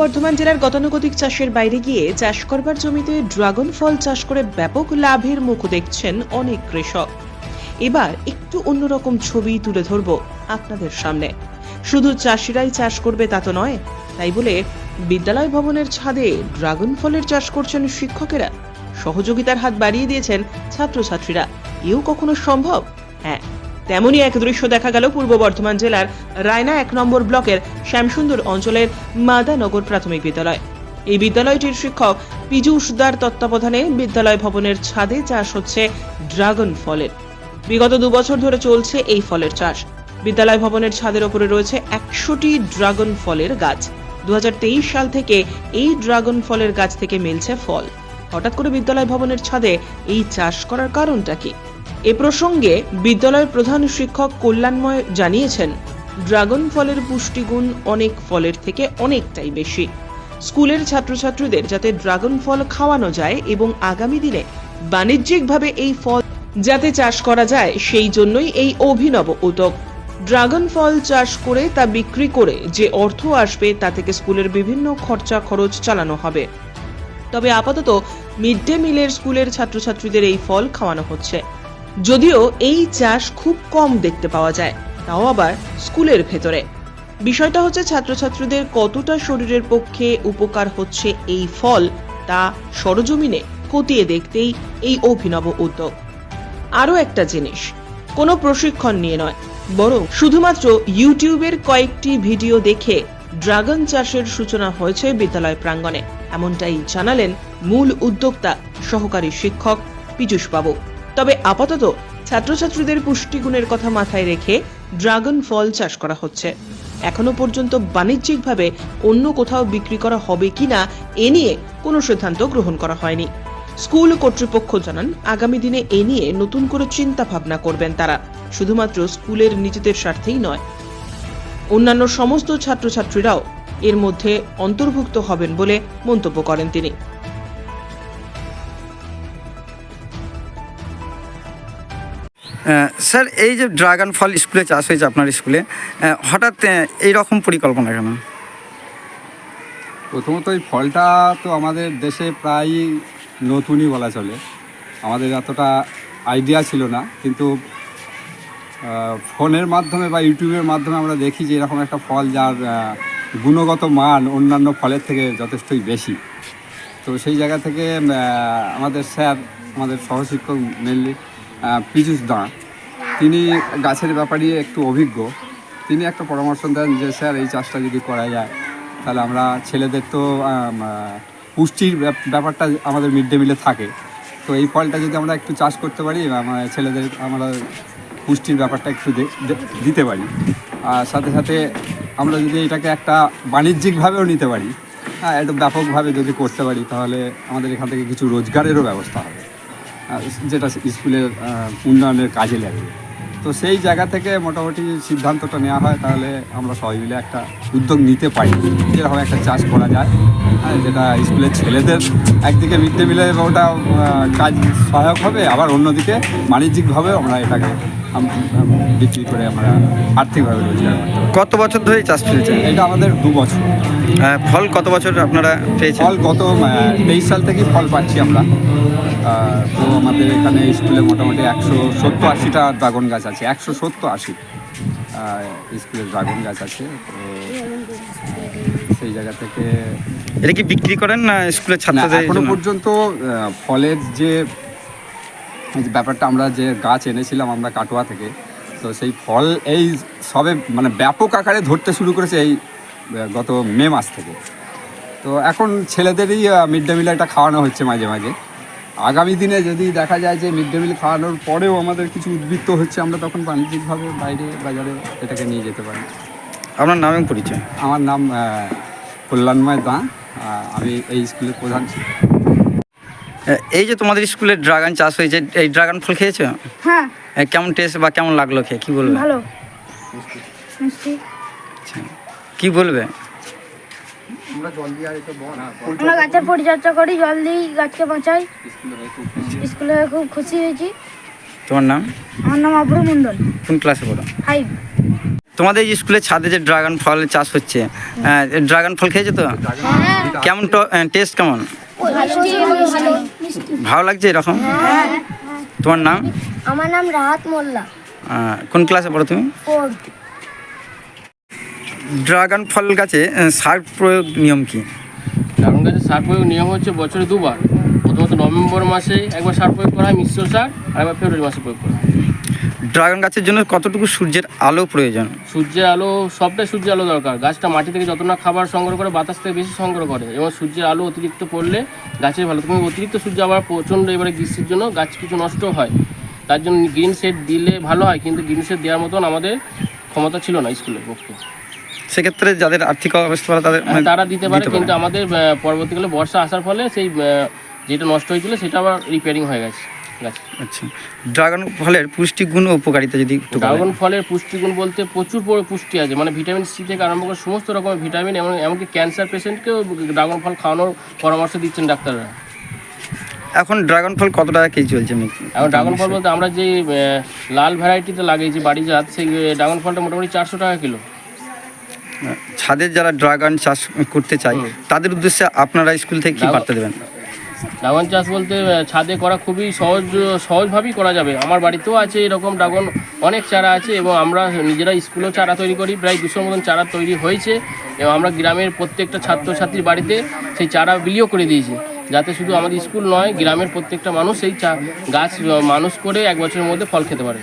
বর্ধমান জেলার গতানুগতিক চাষের বাইরে গিয়ে চাষ করবার জমিতে ড্রাগন ফল চাষ করে ব্যাপক লাভের মুখ দেখছেন অনেক কৃষক। এবার একটু অন্যরকম ছবি তুলে ধরব আপনাদের সামনে। শুধু চাষিরাই চাষ করবে তা তো নয়, তাই বলে বিদ্যালয় ভবনের ছাদে ড্রাগন ফলের চাষ করছেন শিক্ষকেরা। সহযোগিতার হাত বাড়িয়ে দিয়েছেন ছাত্রছাত্রীরা। এও কখনো সম্ভব? হ্যাঁ তেমনই এক দৃশ্য দেখা গেল পূর্ব বর্ধমান জেলার রায়না এক নম্বর ব্লকের শ্যামসুন্দর অঞ্চলের মাদানগর প্রাথমিক বিদ্যালয়। এই বিদ্যালয়টির শিক্ষক পীযূষ দার তত্ত্বাবধানে বিদ্যালয় ভবনের ছাদে চাষ হচ্ছে ড্রাগন ফলের। বিগত দু বছর ধরে চলছে এই ফলের চাষ। বিদ্যালয় ভবনের ছাদের ওপরে রয়েছে একশোটি ড্রাগন ফলের গাছ। দু হাজার তেইশ সাল থেকে এই ড্রাগন ফলের গাছ থেকে মিলছে ফল। হঠাৎ করে বিদ্যালয় ভবনের ছাদে এই চাষ করার কারণটা কি? এ প্রসঙ্গে বিদ্যালয়ের প্রধান শিক্ষক কল্যাণময় জানিয়েছেন, ড্রাগন ফলের পুষ্টিগুণ অনেক ফলের থেকে অনেকটাই বেশি। স্কুলের ছাত্রছাত্রীদের যাতে ড্রাগন ফল খাওয়ানো যায় এবং আগামী দিনে বাণিজ্যিকভাবে এই ফল যাতে চাষ করা যায়, সেই জন্যই এই অভিনব উদ্যোগ। ড্রাগন ফল চাষ করে তা বিক্রি করে যে অর্থ আসবে তা থেকে স্কুলের বিভিন্ন খরচা খরচ চালানো হবে। তবে আপাতত মিড ডে মিলের স্কুলের ছাত্রছাত্রীদের এই ফল খাওয়ানো হচ্ছে। যদিও এই চাষ খুব কম দেখতে পাওয়া যায়, তাও আবার স্কুলের ভেতরে। বিষয়টা হচ্ছে ছাত্রছাত্রীদের কতটা শরীরের পক্ষে উপকার হচ্ছে এই ফল, তা সরজমিনে খতিয়ে দেখতেই এই অভিনব উদ্যোগ। আরও একটা জিনিস, কোনো প্রশিক্ষণ নিয়ে নয়, বরং শুধুমাত্র ইউটিউবের কয়েকটি ভিডিও দেখে ড্রাগন চাষের সূচনা হয়েছে বিদ্যালয় প্রাঙ্গণে, এমনটাই জানালেন মূল উদ্যোক্তা সহকারী শিক্ষক পীযূষবাবু। তবে আপাতত ছাত্রছাত্রীদের পুষ্টিগুণের কথা মাথায় রেখে ড্রাগন ফল চাষ করা হচ্ছে। এখনও পর্যন্ত বাণিজ্যিকভাবে অন্য কোথাও বিক্রি করা হবে কিনা এ নিয়ে কোনো সিদ্ধান্ত গ্রহণ করা হয়নি। স্কুল কর্তৃপক্ষ জানান, আগামী দিনে এ নিয়ে নতুন করে চিন্তা ভাবনা করবেন তারা। শুধুমাত্র স্কুলের নিজেদের স্বার্থেই নয়। অন্যান্য সমস্ত ছাত্রছাত্রীরাও এর মধ্যে অন্তর্ভুক্ত হবেন বলে মন্তব্য করেন তিনি। স্যার, এই যে ড্রাগন ফল স্কুলে চাষ হয়েছে আপনার স্কুলে হঠাৎ এই রকম পরিকল্পনা কেন? প্রথমত এই ফলটা তো আমাদের দেশে প্রায় নতুনই বলা চলে। আমাদের এতটা আইডিয়া ছিল না, কিন্তু ফোনের মাধ্যমে বা ইউটিউবের মাধ্যমে আমরা দেখি যে এরকম একটা ফল যার গুণগত মান অন্যান্য ফলের থেকে যথেষ্টই বেশি। তো সেই জায়গা থেকে আমাদের স্যার, আমাদের সহশিক্ষক মেনলি পীযুষ দা। তিনি গাছের ব্যাপারে একটু অভিজ্ঞ। তিনি একটা পরামর্শ দেন যে, স্যার, এই চাষটা যদি করা যায়, তাহলে আমরা ছেলেদের তো পুষ্টির ব্যাপ- ব্যাপারটা আমাদের মিড ডে মিলে থাকে। তো এই ফলটা যদি আমরা একটু চাষ করতে পারি আমার ছেলেদের, আমরা পুষ্টির ব্যাপারটা একটু দিতে পারি। আর সাথে সাথে আমরা যদি এটাকে একটা বাণিজ্যিকভাবেও নিতে পারি হ্যাঁ একটু ব্যাপকভাবে যদি করতে পারি, তাহলে আমাদের এখান থেকে কিছু রোজগারেরও ব্যবস্থা হবে। যেটা স্কুলের উন্নয়নের কাজে লাগবে তো সেই জায়গা থেকে মোটামুটি সিদ্ধান্তটা নেওয়া হয় তাহলে আমরা সবাই মিলে একটা উদ্যোগ নিতে পারি। যেরকম একটা চাষ করা যায় হ্যাঁ, যেটা স্কুলের ছেলেদের একদিকে মিড ডে মিলে ওটা কাজ সহায়ক হবে আবার অন্যদিকে বাণিজ্যিকভাবেও আমরা এটাকে বিক্রি করে আমরা আর্থিকভাবে রোজগার করতে পারি। কত বছর ধরে চাষ চলছে? এটা আমাদের দু বছর। আহ, ফল কত বছর আপনারা পেয়েছেন? ফল গত তেইশ সাল থেকেই ফল পাচ্ছি আমরা। তো আমাদের এখানে স্কুলে মোটামুটি একশো সত্তর আশিটা ড্রাগন গাছ আছে। একশো সত্তর আশি স্কুলে ড্রাগন গাছ আছে। তো সেই জায়গা থেকে এটা কি বিক্রি করেন না স্কুলের ছাত্রদের এখনও পর্যন্ত ফলের যে যে ব্যাপারটা আমরা যে গাছ এনেছিলাম আমরা কাটোয়া থেকে তো সেই ফল এই সবে মানে ব্যাপক আকারে ধরতে শুরু করেছে এই গত মে মাস থেকে। তো এখন ছেলেদেরই মিড ডে মিল একটা খাওয়ানো হচ্ছে মাঝে মাঝে। আগামী দিনে যদি দেখা যায় যে মিড ডে মিল খাওয়ানোর পরেও আমাদের কিছু উদ্বৃত্ত হচ্ছে আমরা তখন বাণিজ্যিকভাবে বাইরে বাজারে এটাকে নিয়ে যেতে পারি। আপনার নাম পরিচয়? আমার নাম কল্যাণময় দাঁ আমি এই স্কুলের প্রধান। শিক্ষক এই যে তোমাদের স্কুলে ড্রাগন চাষ হয়েছে এই ড্রাগন ফল খেয়েছো? হ্যাঁ। কেমন টেস্ট বা কেমন লাগল খেয়ে? কি বলবে? ভালো। মিষ্টি। আচ্ছা। কি বলবে? আমরা গাছের পরিচর্যা করি জল দিই গাছকে বাঁচাই। স্কুলে খুব খুশি হয়েছি। তোমার নাম? আমার নাম অভ্র মণ্ডল। কোন ক্লাসে পড়ো? ফাইভ তোমাদের এই স্কুলের ছাদে যে ড্রাগন ফল চাষ হচ্ছে ড্রাগন ফল খেয়েছো তো? কেমন টেস্ট কেমন? ভালো লাগছে এরকম? তোমার নাম? আমার নাম রাহাত মোল্লা। কোন ক্লাসে পড়ো তুমি? ড্রাগন ফল গাছে সার প্রয়োগ নিয়ম কি? ড্রাগন গাছে সার প্রয়োগ নিয়ম হচ্ছে বছরে দুবার। প্রথমত নভেম্বর মাসে একবার সার প্রয়োগ করা হয় মিশ্র সার আর একবার ফেব্রুয়ারি মাসে প্রয়োগ করা হয়। ড্রাগন গাছের জন্য কতটুকু সূর্যের আলো প্রয়োজন? সূর্যের আলো সবটাই সূর্যের আলো দরকার। গাছটা মাটি থেকে যত না খাবার সংগ্রহ করে বাতাস থেকে বেশি সংগ্রহ করে। এবং সূর্যের আলো অতিরিক্ত পড়লে গাছের ভালো তুমি অতিরিক্ত সূর্য আবার প্রচণ্ড এবারে গ্রীষ্মের জন্য গাছ কিছু নষ্ট হয়। তার জন্য গ্রিন শেড দিলে ভালো হয় কিন্তু গ্রিন শেড দেওয়ার মতন আমাদের ক্ষমতা ছিল না স্কুলের পক্ষে। সেক্ষেত্রে যাদের আর্থিক অবস্থা ভালো তাদের মানে তারা দিতে পারে কিন্তু আমাদের পরবর্তীকালে বর্ষা আসার ফলে সেই যেটা নষ্ট হয়েছিল সেটা আবার রিপেয়ারিং হয়ে গাছ। আচ্ছা। ড্রাগন ফলের পুষ্টিগুণ ও উপকারিতা যদি ড্রাগন ফলের পুষ্টিগুণ বলতে প্রচুর পুষ্টি আছে। মানে ভিটামিন সি থেকে আরম্ভ করে সমস্ত রকমের ভিটামিন এবং এমনকি ক্যান্সার পেশেন্টকেও ড্রাগন ফল খাওয়ানোর পরামর্শ দিচ্ছেন ডাক্তাররা। এখন ড্রাগন ফল কত টাকা কেজি চলছে? এখন ড্রাগন ফল বলতে আমরা যে লাল ভ্যারাইটিতে লাগিয়েছি বাড়ি জাত সেই ড্রাগন ফলটা মোটামুটি চারশো টাকা কিলো। ছাদের যারা ড্রাগন চাষ করতে চায় তাদের উদ্দেশ্যে আপনারা স্কুল থেকে কি বার্তা দেবেন? ড্রাগন চাষ বলতে ছাদে করা খুবই সহজ, সহজভাবেই করা যাবে। আমার বাড়িতেও আছে এরকম ড্রাগন অনেক চারা আছে এবং আমরা নিজেরা স্কুলেও চারা তৈরি করি, প্রায় দুশোর মতন চারা তৈরি হয়েছে এবং আমরা গ্রামের প্রত্যেকটা ছাত্রছাত্রীর বাড়িতে সেই চারা বিলিও করে দিয়েছি। যাতে শুধু আমাদের স্কুল নয়, গ্রামের প্রত্যেকটা মানুষ সেই চা, গাছ, মানুষ করে এক বছরের মধ্যে ফল খেতে পারে।